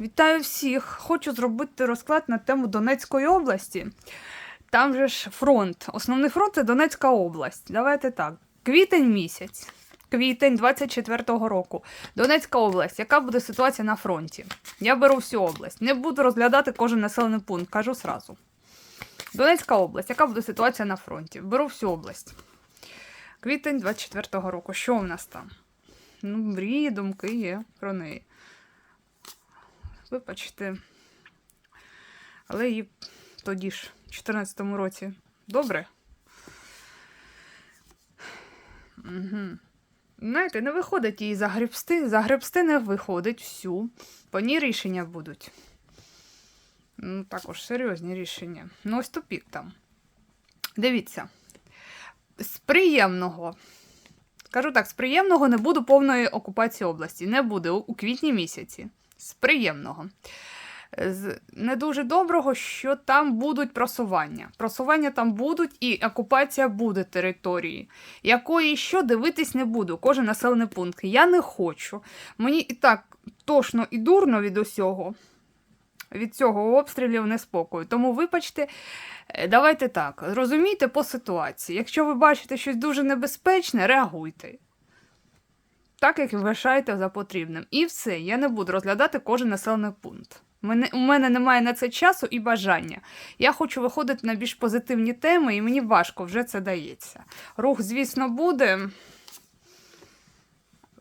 Вітаю всіх! Хочу зробити розклад на тему Донецької області. Там же ж фронт. Основний фронт це Донецька область. Давайте так. Квітень місяць. Квітень 24-го року. Донецька область. Яка буде ситуація на фронті? Я беру всю область. Не буду розглядати кожен населений пункт, кажу сразу. Донецька область. Яка буде ситуація на фронті? Беру всю область. Квітень 24-го року. Що в нас там? Ну, мрії, думки є про неї. Вибачте. Але її тоді ж, в 14-му році, добре. Угу. Знаєте, не виходить її загребсти. Загребсти не виходить всю. По ній рішення будуть. Ну, також серйозні рішення. Ну, ось тупік там. Дивіться. З приємного. Скажу так, з приємного не буду повної окупації області. Не буде у- у квітні місяці. З приємного. З не дуже доброго, що там будуть просування. Просування там будуть і окупація буде території, якої що дивитись не буду, кожен населений пункт. Я не хочу. Мені і так тошно і дурно від усього. Від цього обстрілів неспокою. Тому, вибачте, е, давайте так. Розумійте по ситуації. Якщо ви бачите щось дуже небезпечне, реагуйте. Так, як вважаєте за потрібним. І все, я не буду розглядати кожен населений пункт. Мене, у мене немає на це часу і бажання. Я хочу виходити на більш позитивні теми, і мені важко вже це дається. Рух, звісно, буде.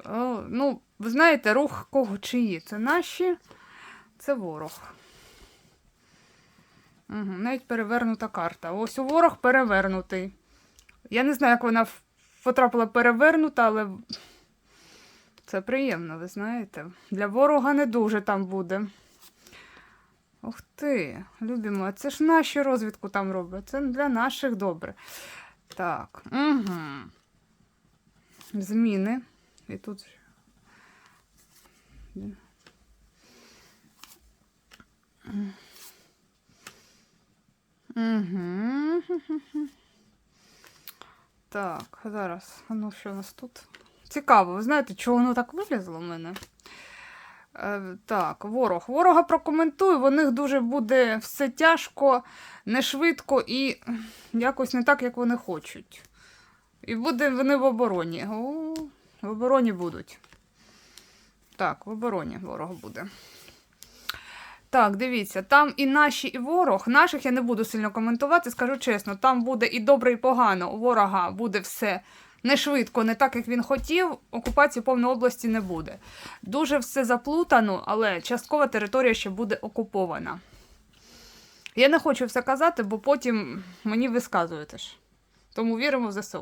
О, ну, ви знаєте, рух кого чиї? Це наші, це ворог. Угу, навіть перевернута карта. Ось у ворог перевернутий. Я не знаю, як вона потрапила перевернута, але це приємно, ви знаєте. Для ворога не дуже там буде. Ух ти, любимо, це ж наші розвідку там роблять. Це для наших добре. Так. Угу. Зміни. І тут. Угу. Так, зараз. А ну що у нас тут? Цікаво, ви знаєте, чого воно так вилізло в мене? Е, так, ворог. Ворога прокоментую, в них дуже буде все тяжко, не швидко і якось не так, як вони хочуть. І буде вони в обороні. О, в обороні будуть. Так, в обороні ворог буде. Так, дивіться, там і наші, і ворог. Наших я не буду сильно коментувати, скажу чесно, там буде і добре, і погано. У ворога буде все не швидко, не так, як він хотів. Окупації повної області не буде. Дуже все заплутано, але часткова територія ще буде окупована. Я не хочу все казати, бо потім мені висказуєте ж. Тому віримо в ЗСУ.